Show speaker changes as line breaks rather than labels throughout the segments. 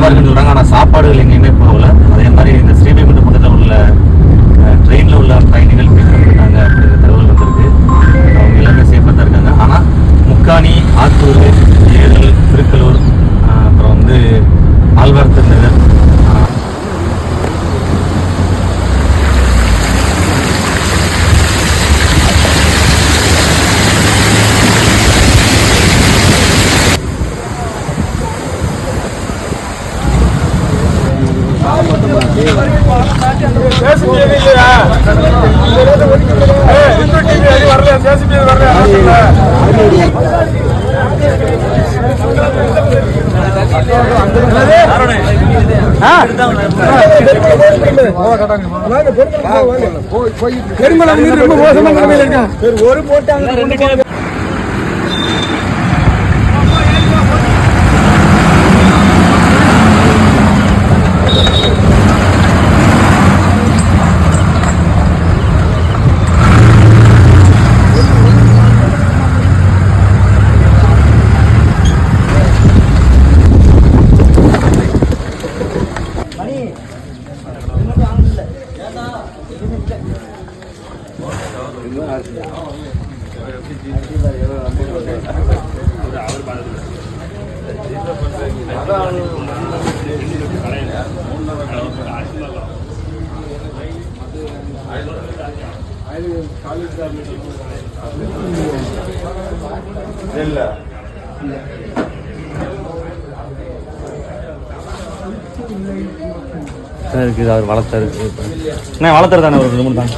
பரபரப்பாக இருக்குன்னு சொல்கிறாங்க ஆனால் சாப்பாடுகள் எங்கேயுமே
பெருமளவு ரொம்ப மோசமான நிலைமையில இருக்கான் ஒரு போட்டாங்க
இருக்குது அவர் வளர்த்தாரு. அண்ணா வளர்த்தாரு தானே ஒரு ரெண்டு மூணு தான்?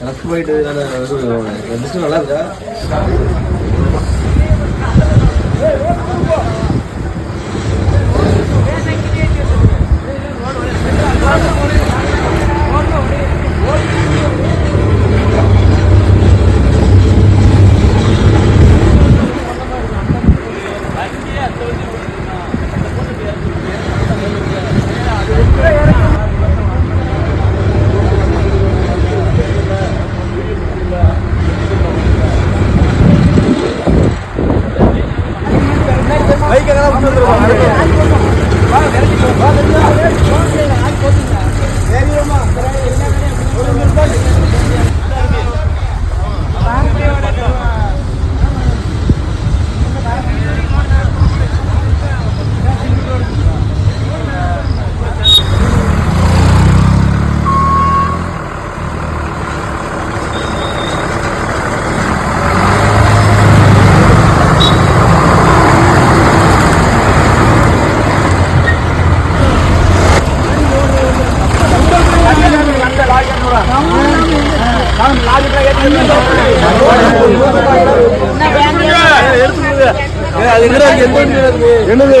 எனக்கு போயிட்டு நல்லா இருக்கா என்னது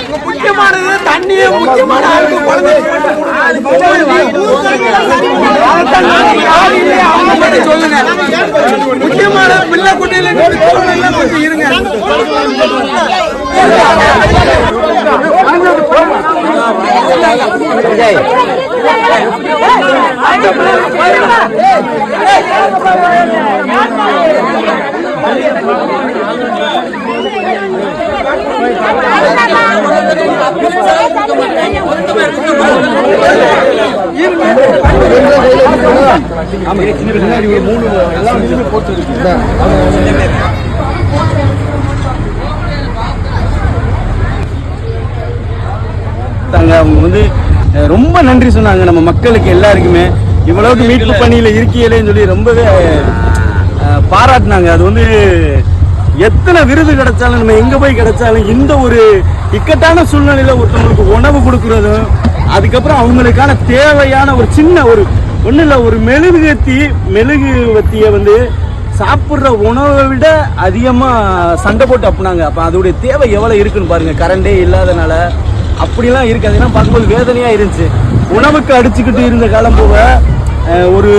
முக்கியமானது தண்ணியே முக்கியமான சொல்லுங்க முக்கியமான பிள்ளை குட்டியில கொஞ்சம் இருங்க தாங்க அவங்க வந்து ரொம்ப நன்றி சொன்னாங்க நம்ம மக்களுக்கு எல்லாருக்குமே. இவ்வளவுக்கு மீட்பு பணியில இருக்கீங்களேன்னு சொல்லி ரொம்பவே பாராட்டுனாங்க. அது வந்து எத்தனை விருது கிடைச்சாலும் நம்ம எங்க போய் கிடைச்சாலும் இந்த ஒரு இக்கட்டான சூழ்நிலையில ஒருத்தவங்களுக்கு உணவு கொடுக்கறதும் அதுக்கப்புறம் அவங்களுக்கான தேவையான ஒரு சின்ன ஒரு ஒன்றும் இல்லை ஒரு மெழுகுவத்தி மெழுகுவத்திய வந்து சாப்பிட்ற உணவை விட அதிகமாக சண்டை போட்டு அப்புனாங்க. அப்போ அதோடைய தேவை எவ்வளோ இருக்குன்னு பாருங்கள் கரண்டே இல்லாதனால அப்படிலாம் இருக்காதுன்னா அதெல்லாம் பார்க்கும்போது வேதனையாக இருந்துச்சு. உணவுக்கு அடிச்சுக்கிட்டு இருந்த காலம் போக ஒரு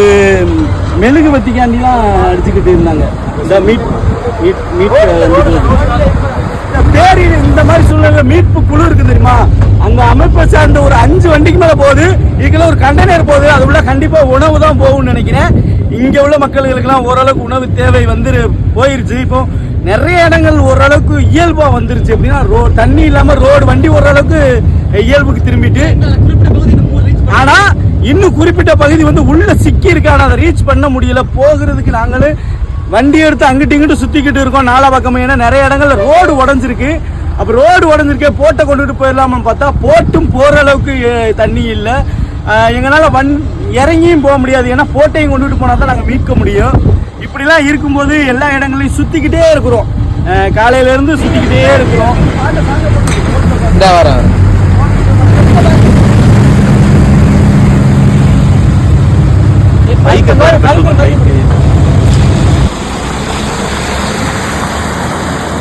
மெழுகு வத்திக்காண்டிலாம் அடிச்சுக்கிட்டு இருந்தாங்க. இந்த மீட் மீட் மீட் பேரி இந்த மாதிரி சூழ்நிலை மீட்பு குழு இருக்குது தெரியுமா? அந்த அமைப்பை சார்ந்த ஒரு அஞ்சு வண்டிக்கு மேலே போகுது. இதுக்குள்ள ஒரு கண்டெய்னர் போகுது. அது உள்ள கண்டிப்பா உணவு தான் போகும்னு நினைக்கிறேன். இங்க உள்ள மக்களுக்கெல்லாம் ஓரளவுக்கு உணவு தேவை வந்து போயிருச்சு. இப்போ நிறைய இடங்கள் ஓரளவுக்கு இயல்பா வந்துருச்சு அப்படின்னா ரோ தண்ணி இல்லாம ரோடு வண்டி ஓரளவுக்கு இயல்புக்கு திரும்பிட்டு. ஆனா இன்னும் குறிப்பிட்ட பகுதி வந்து உள்ள சிக்கி இருக்கு ஆனா அதை ரீச் பண்ண முடியல. போகிறதுக்கு நாங்களும் வண்டி எடுத்து அங்கிட்டு இங்கிட்டு சுத்திக்கிட்டு இருக்கோம். நாலா பக்கமே. ஏன்னா நிறைய இடங்கள்ல ரோடு உடஞ்சிருக்கு. அப்ப ரோடு உடஞ்சிருக்கே போட்டை கொண்டுட்டு போயிடலாமான்னு பார்த்தா போட்டும் போற அளவுக்கு தண்ணி இல்லை. எங்களால் வன் இறங்கியும் போக முடியாது. ஏன்னா போட்டையும் கொண்டுட்டு போனால் தான் நாங்கள் மீட்க முடியும். இப்படிலாம் இருக்கும்போது எல்லா இடங்களையும் சுற்றிக்கிட்டே இருக்கிறோம். காலையிலேருந்து சுற்றிக்கிட்டே இருக்கிறோம்.